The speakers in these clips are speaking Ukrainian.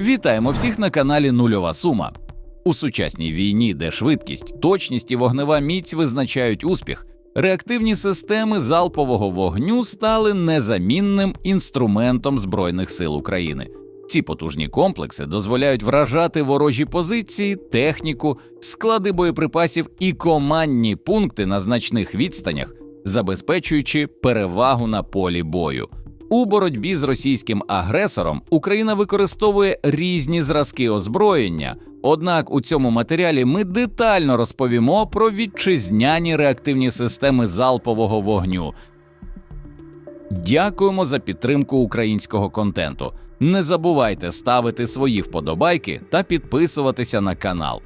Вітаємо всіх на каналі Нульова Сума. У сучасній війні, де швидкість, точність і вогнева міць визначають успіх, реактивні системи залпового вогню стали незамінним інструментом Збройних сил України. Ці потужні комплекси дозволяють вражати ворожі позиції, техніку, склади боєприпасів і командні пункти на значних відстанях, забезпечуючи перевагу на полі бою. У боротьбі з російським агресором Україна використовує різні зразки озброєння. Однак у цьому матеріалі ми детально розповімо про вітчизняні реактивні системи залпового вогню. Дякуємо за підтримку українського контенту. Не забувайте ставити свої вподобайки та підписуватися на канал.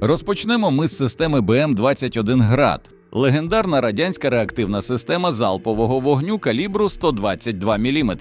Розпочнемо ми з системи БМ-21 Град. Легендарна радянська реактивна система залпового вогню калібру 122 мм,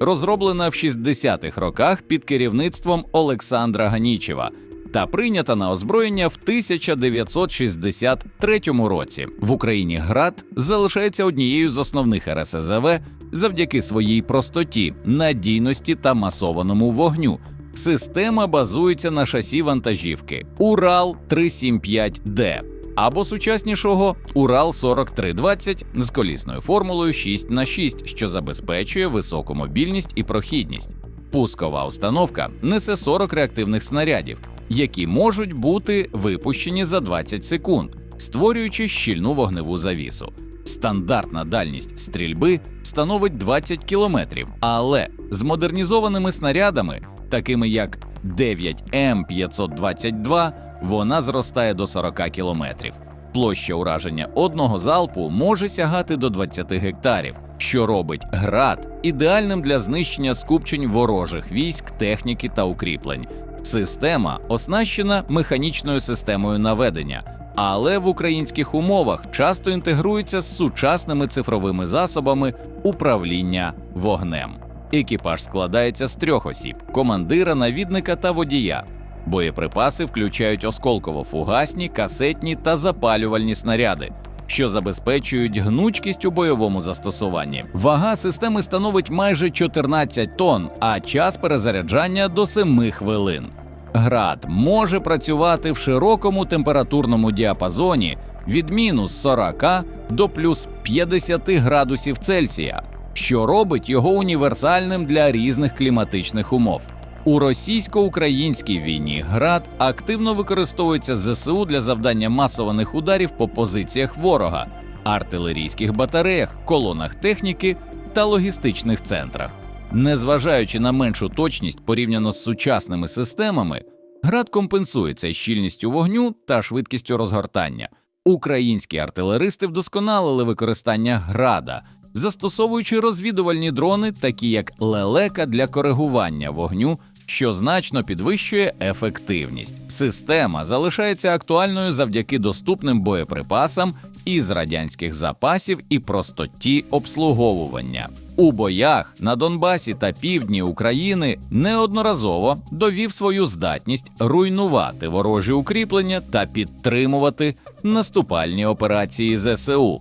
розроблена в 60-х роках під керівництвом Олександра Ганічева та прийнята на озброєння в 1963 році. В Україні град залишається однією з основних РСЗВ завдяки своїй простоті, надійності та масованому вогню. Система базується на шасі вантажівки Урал 375D або сучаснішого Урал 4320 з колісною формулою 6 х 6 що забезпечує високу мобільність і прохідність. Пускова установка несе 40 реактивних снарядів, які можуть бути випущені за 20 секунд, створюючи щільну вогневу завісу. Стандартна дальність стрільби становить 20 кілометрів, але з модернізованими снарядами, такими як 9М522, вона зростає до 40 кілометрів. Площа ураження одного залпу може сягати до 20 гектарів, що робить град ідеальним для знищення скупчень ворожих військ, техніки та укріплень. Система оснащена механічною системою наведення, але в українських умовах часто інтегрується з сучасними цифровими засобами управління вогнем. Екіпаж складається з трьох осіб: командира, навідника та водія. Боєприпаси включають осколково-фугасні, касетні та запалювальні снаряди, що забезпечують гнучкість у бойовому застосуванні. Вага системи становить майже 14 тонн, а час перезаряджання до 7 хвилин. Град може працювати в широкому температурному діапазоні від мінус 40 до плюс 50 градусів Цельсія, що робить його універсальним для різних кліматичних умов. У російсько-українській війні град активно використовується ЗСУ для завдання масованих ударів по позиціях ворога, артилерійських батареях, колонах техніки та логістичних центрах. Незважаючи на меншу точність порівняно з сучасними системами, град компенсується щільністю вогню та швидкістю розгортання. Українські артилеристи вдосконалили використання града, застосовуючи розвідувальні дрони, такі як лелека для коригування вогню, що значно підвищує ефективність. Система залишається актуальною завдяки доступним боєприпасам із радянських запасів і простоті обслуговування. У боях на Донбасі та півдні України неодноразово довів свою здатність руйнувати ворожі укріплення та підтримувати наступальні операції ЗСУ.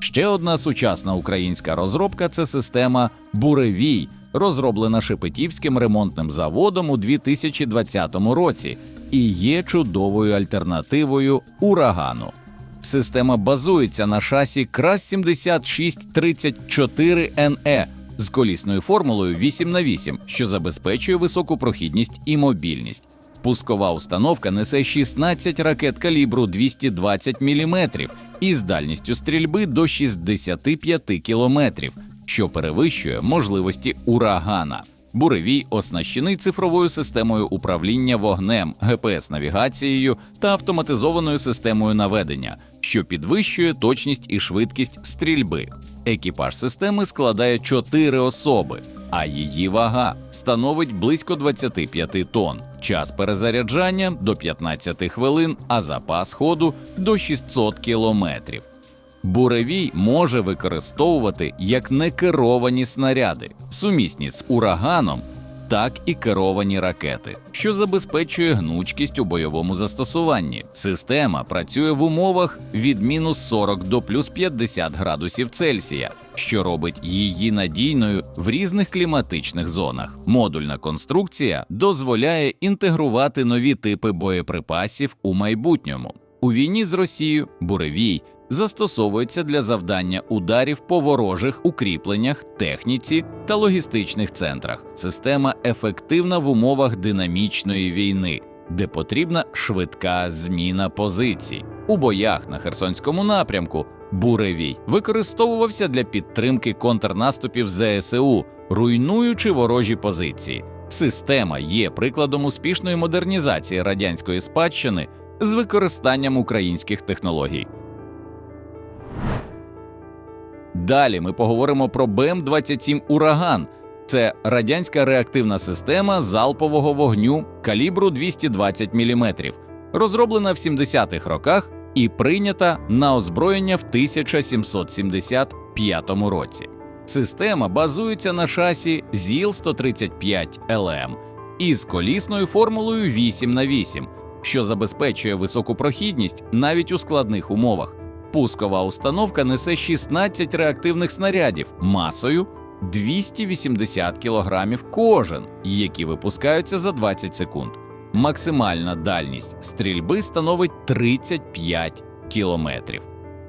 Ще одна сучасна українська розробка це система Буревій, розроблена Шепетівським ремонтним заводом у 2020 році, і є чудовою альтернативою урагану. Система базується на шасі крас 7634 NE з колісною формулою 8 на 8 що забезпечує високу прохідність і мобільність. Пускова установка несе 16 ракет калібру 220 мм із дальністю стрільби до 65 км, що перевищує можливості урагана. Буревій оснащений цифровою системою управління вогнем, ГПС-навігацією та автоматизованою системою наведення, що підвищує точність і швидкість стрільби. Екіпаж системи складає 4 особи, а її вага становить близько 25 тонн. Час перезаряджання до 15 хвилин, а запас ходу до 600 кілометрів. Буревій може використовувати як некеровані снаряди, сумісні з ураганом так і керовані ракети, що забезпечує гнучкість у бойовому застосуванні. Система працює в умовах від мінус 40 до плюс 50 градусів Цельсія, що робить її надійною в різних кліматичних зонах. Модульна конструкція дозволяє інтегрувати нові типи боєприпасів у майбутньому. У війні з Росією буревій застосовується для завдання ударів по ворожих укріпленнях, техніці та логістичних центрах. Система ефективна в умовах динамічної війни, де потрібна швидка зміна позицій. У боях на Херсонському напрямку буревій використовувався для підтримки контрнаступів ЗСУ, руйнуючи ворожі позиції. Система є прикладом успішної модернізації радянської спадщини з використанням українських технологій. Далі ми поговоримо про БМ-27 Ураган. Це радянська реактивна система залпового вогню калібру 220 мм, розроблена в 70-х роках і прийнята на озброєння в 1775 році. Система базується на шасі ЗІЛ-135 ЛМ із колісною формулою 8 на 8 що забезпечує високу прохідність навіть у складних умовах. Пускова установка несе 16 реактивних снарядів масою 280 кг кожен, які випускаються за 20 секунд. Максимальна дальність стрільби становить 35 кілометрів.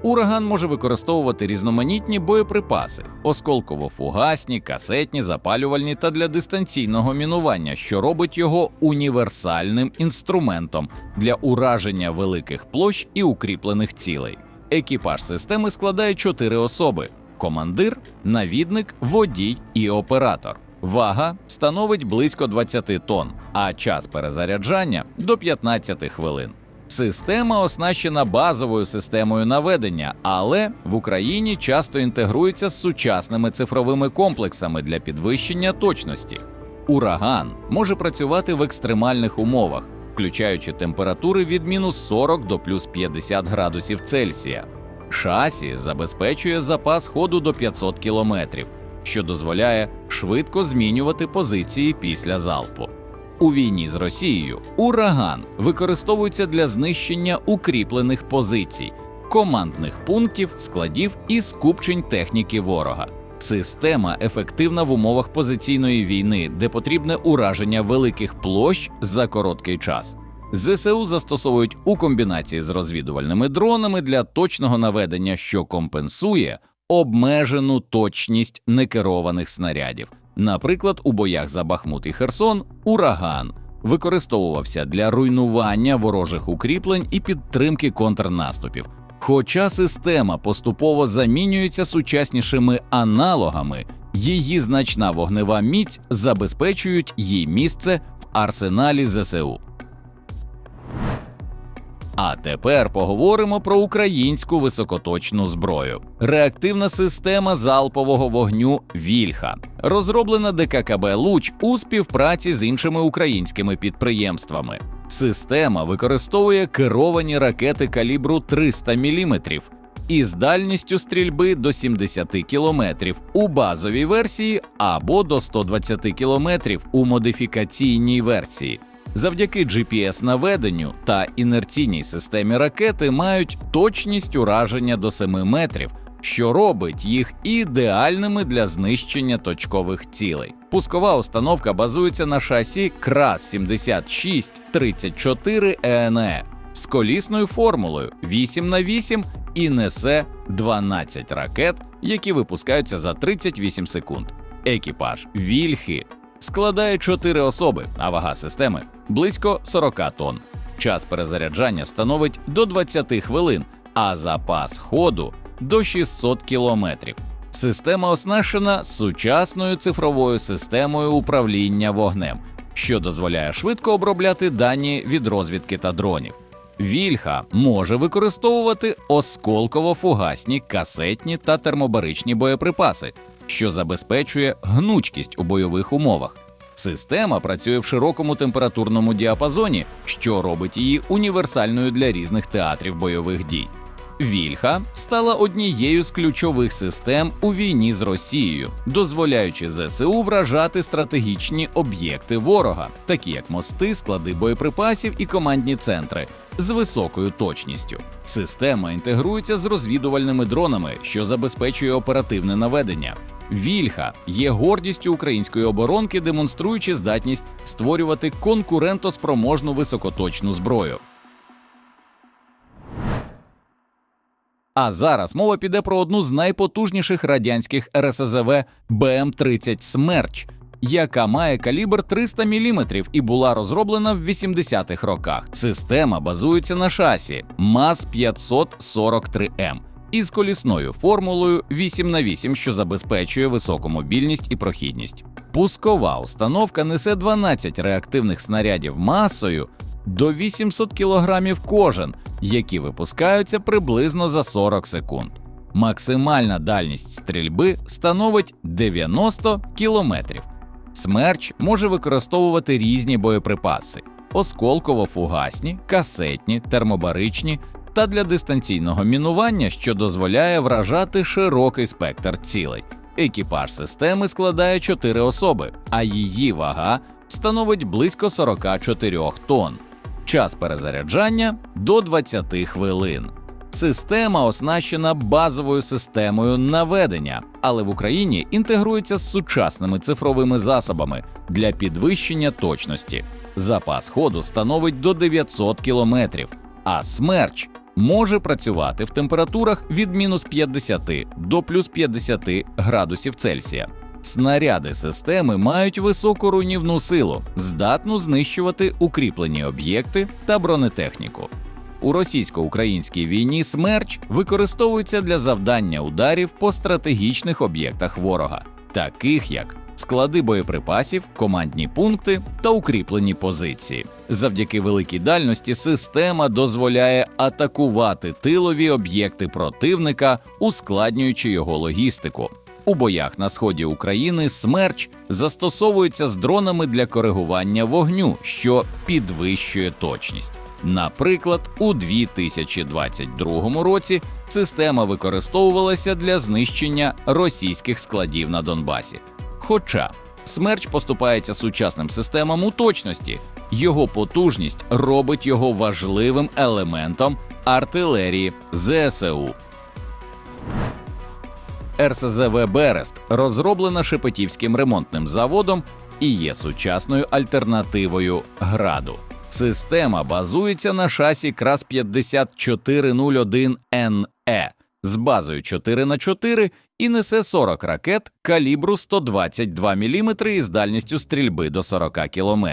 Ураган може використовувати різноманітні боєприпаси: осколково-фугасні, касетні, запалювальні та для дистанційного мінування, що робить його універсальним інструментом для ураження великих площ і укріплених цілей. Екіпаж системи складає чотири особи: командир, навідник, водій і оператор. Вага становить близько 20 тонн, а час перезаряджання до 15 хвилин. Система оснащена базовою системою наведення, але в Україні часто інтегрується з сучасними цифровими комплексами для підвищення точності. Ураган може працювати в екстремальних умовах, включаючи температури від мінус 40 до плюс 50 градусів Цельсія. Шасі забезпечує запас ходу до 500 кілометрів, що дозволяє швидко змінювати позиції після залпу. У війні з Росією ураган використовується для знищення укріплених позицій, командних пунктів, складів і скупчень техніки ворога. Система ефективна в умовах позиційної війни, де потрібне ураження великих площ за короткий час. ЗСУ застосовують у комбінації з розвідувальними дронами для точного наведення, що компенсує обмежену точність некерованих снарядів. Наприклад, у боях за Бахмут і Херсон ураган використовувався для руйнування ворожих укріплень і підтримки контрнаступів. Хоча система поступово замінюється сучаснішими аналогами, її значна вогнева міць забезпечують їй місце в арсеналі ЗСУ. А тепер поговоримо про українську високоточну зброю. Реактивна система залпового вогню Вільха, розроблена ДККБ Луч у співпраці з іншими українськими підприємствами. Система використовує керовані ракети калібру 300 мм із дальністю стрільби до 70 км у базовій версії або до 120 км у модифікаційній версії. Завдяки GPS-наведенню та інерційній системі ракети мають точність ураження до 7 метрів, що робить їх ідеальними для знищення точкових цілей. Пускова установка базується на шасі крас 7634 ЕНЕ з колісною формулою 8 на 8 і несе 12 ракет, які випускаються за 38 секунд. Екіпаж Вільхи складає 4 особи, а вага системи близько 40 тонн. Час перезаряджання становить до 20 хвилин, а запас ходу до 600 кілометрів. Система оснащена сучасною цифровою системою управління вогнем, що дозволяє швидко обробляти дані від розвідки та дронів. Вільха може використовувати осколково-фугасні, касетні та термобаричні боєприпаси, що забезпечує гнучкість у бойових умовах. Система працює в широкому температурному діапазоні, що робить її універсальною для різних театрів бойових дій. Вільха стала однією з ключових систем у війні з Росією, дозволяючи ЗСУ вражати стратегічні об'єкти ворога, такі як мости, склади боєприпасів і командні центри, з високою точністю. Система інтегрується з розвідувальними дронами, що забезпечує оперативне наведення. Вільха є гордістю української оборонки, демонструючи здатність створювати конкурентоспроможну високоточну зброю. А зараз мова піде про одну з найпотужніших радянських РСЗВ БМ-30 Смерч, яка має калібр 300 мм і була розроблена в 80-х роках. Система базується на шасі МАЗ 543М із колісною формулою 8 на 8 що забезпечує високу мобільність і прохідність. Пускова установка несе 12 реактивних снарядів масою до 800 кг кожен, які випускаються приблизно за 40 секунд. Максимальна дальність стрільби становить 90 км. Смерч може використовувати різні боєприпаси: осколково-фугасні, касетні, термобаричні та для дистанційного мінування, що дозволяє вражати широкий спектр цілей. Екіпаж системи складає 4 особи, а її вага становить близько 44 тонн. Час перезаряджання до 20 хвилин. Система оснащена базовою системою наведення, але в Україні інтегрується з сучасними цифровими засобами для підвищення точності. Запас ходу становить до 900 кілометрів, а смерч може працювати в температурах від мінус 50 до плюс 50 градусів Цельсія. Снаряди системи мають високу руйнівну силу, здатну знищувати укріплені об'єкти та бронетехніку. У російсько-українській війні смерч використовується для завдання ударів по стратегічних об'єктах ворога, таких як склади боєприпасів, командні пункти та укріплені позиції. Завдяки великій дальності система дозволяє атакувати тилові об'єкти противника, ускладнюючи його логістику. У боях на сході України смерч застосовується з дронами для коригування вогню, що підвищує точність. Наприклад, у 2022 році система використовувалася для знищення російських складів на Донбасі. Хоча смерч поступається сучасним системам у точності, його потужність робить його важливим елементом артилерії ЗСУ. РСЗВ Берест розроблена Шепетівським ремонтним заводом і є сучасною альтернативою граду. Система базується на шасі крас 5401 NE з базою 4 х 4 і несе 40 ракет калібру 122 мм із дальністю стрільби до 40 км.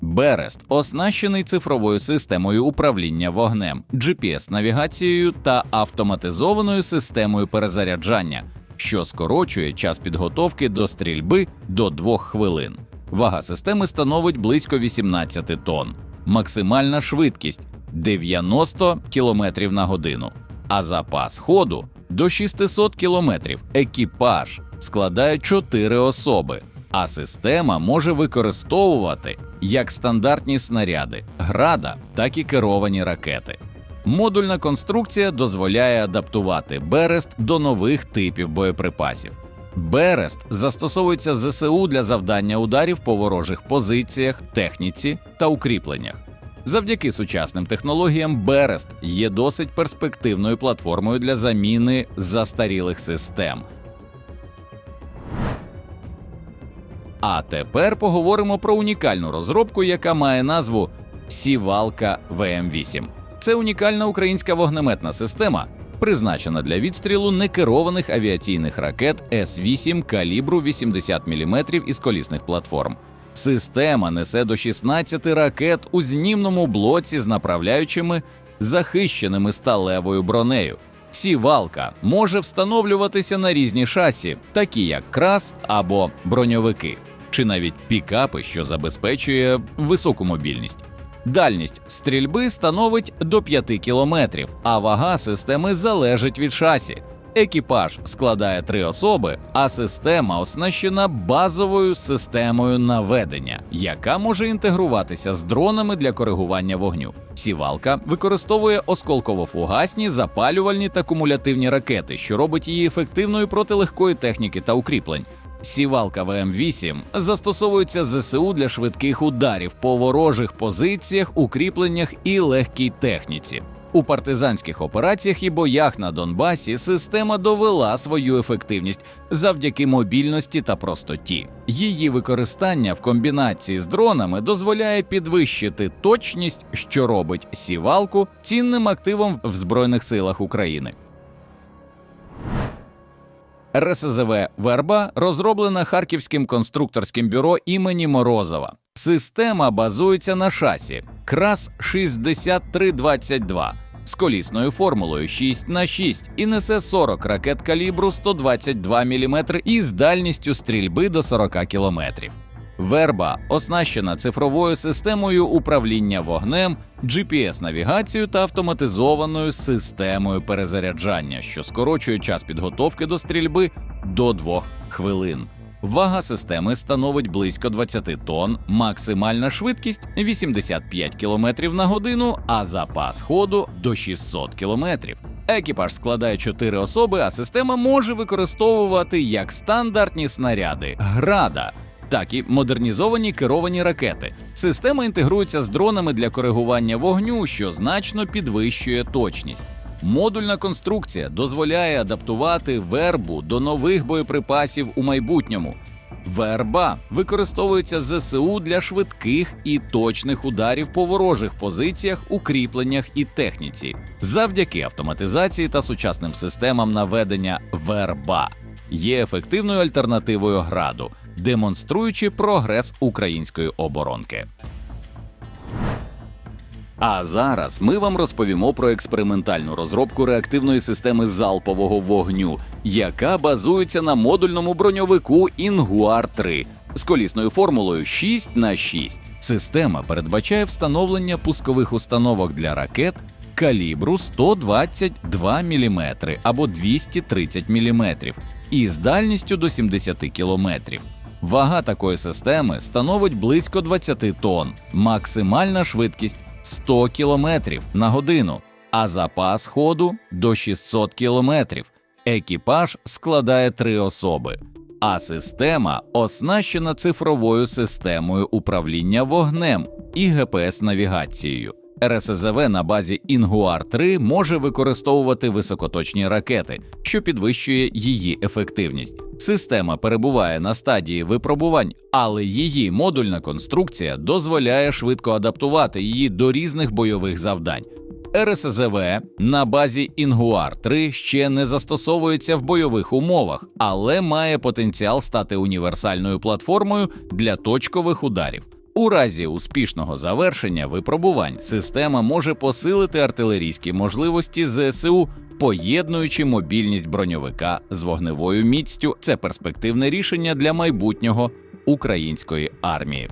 Берест оснащений цифровою системою управління вогнем, GPS-навігацією та автоматизованою системою перезаряджання, що скорочує час підготовки до стрільби до 2 хвилин. Вага системи становить близько 18 тонн, максимальна швидкість 90 км на годину, а запас ходу до 600 км. Екіпаж складає 4 особи, а система може використовувати як стандартні снаряди, града, так і керовані ракети. Модульна конструкція дозволяє адаптувати Берест до нових типів боєприпасів. Берест застосовується ЗСУ для завдання ударів по ворожих позиціях, техніці та укріпленнях. Завдяки сучасним технологіям Берест є досить перспективною платформою для заміни застарілих систем. А тепер поговоримо про унікальну розробку, яка має назву Сівалка ВМ8. Це унікальна українська вогнеметна система, призначена для відстрілу некерованих авіаційних ракет С-8 калібру 80 мм із колісних платформ. Система несе до 16 ракет у знімному блоці з направляючими, захищеними сталевою бронею. Сівалка може встановлюватися на різні шасі, такі як крас або броньовики, чи навіть пікапи, що забезпечує високу мобільність. Дальність стрільби становить до 5 кілометрів, а вага системи залежить від шасі. Екіпаж складає три особи, а система оснащена базовою системою наведення, яка може інтегруватися з дронами для коригування вогню. Сівалка використовує осколково-фугасні, запалювальні та кумулятивні ракети, що робить її ефективною проти легкої техніки та укріплень. Сівалка ВМ-8 застосовується ЗСУ для швидких ударів по ворожих позиціях, укріпленнях і легкій техніці. У партизанських операціях і боях на Донбасі система довела свою ефективність завдяки мобільності та простоті. Її використання в комбінації з дронами дозволяє підвищити точність, що робить сівалку цінним активом в Збройних силах України. РСЗВ Верба розроблена Харківським конструкторським бюро імені Морозова. Система базується на шасі КРАС 6322 з колісною формулою 6 на 6 і несе 40 ракет калібру 122 мм із дальністю стрільби до 40 км. Верба оснащена цифровою системою управління вогнем, GPS-навігацією та автоматизованою системою перезаряджання, що скорочує час підготовки до стрільби до 2 хвилин. Вага системи становить близько 20 тонн, максимальна швидкість 85 км на годину, а запас ходу до 600 км. Екіпаж складає 4 особи, а система може використовувати як стандартні снаряди града, так і модернізовані керовані ракети. Система інтегрується з дронами для коригування вогню, що значно підвищує точність. Модульна конструкція дозволяє адаптувати вербу до нових боєприпасів у майбутньому. Верба використовується ЗСУ для швидких і точних ударів по ворожих позиціях, укріпленнях і техніці, завдяки автоматизації та сучасним системам наведення верба є ефективною альтернативою граду, демонструючи прогрес української оборонки. А зараз ми вам розповімо про експериментальну розробку реактивної системи залпового вогню, яка базується на модульному броньовику Інгуар 3 з колісною формулою 6 на 6 Система передбачає встановлення пускових установок для ракет калібру 122 мм або 230 мм із дальністю до 70 км. Вага такої системи становить близько 20 тонн, максимальна швидкість 100 км на годину, а запас ходу до 600 км. Екіпаж складає три особи, а система оснащена цифровою системою управління вогнем і ГПС-навігацією. РСЗВ на базі Інгуар 3 може використовувати високоточні ракети, що підвищує її ефективність. Система перебуває на стадії випробувань, але її модульна конструкція дозволяє швидко адаптувати її до різних бойових завдань. РСЗВ на базі Інгуар 3 ще не застосовується в бойових умовах, але має потенціал стати універсальною платформою для точкових ударів. У разі успішного завершення випробувань система може посилити артилерійські можливості ЗСУ, поєднуючи мобільність броньовика з вогневою міцтю. Це перспективне рішення для майбутнього української армії.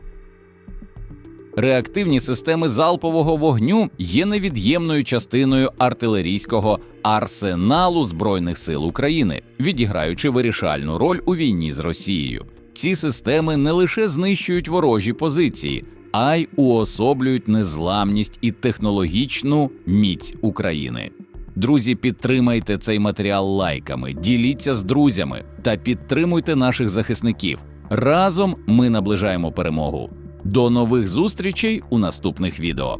Реактивні системи залпового вогню є невід'ємною частиною артилерійського арсеналу Збройних сил України, відіграючи вирішальну роль у війні з Росією. Ці системи не лише знищують ворожі позиції, а й уособлюють незламність і технологічну міць України. Друзі, підтримайте цей матеріал лайками, діліться з друзями та підтримуйте наших захисників. Разом ми наближаємо перемогу. До нових зустрічей у наступних відео.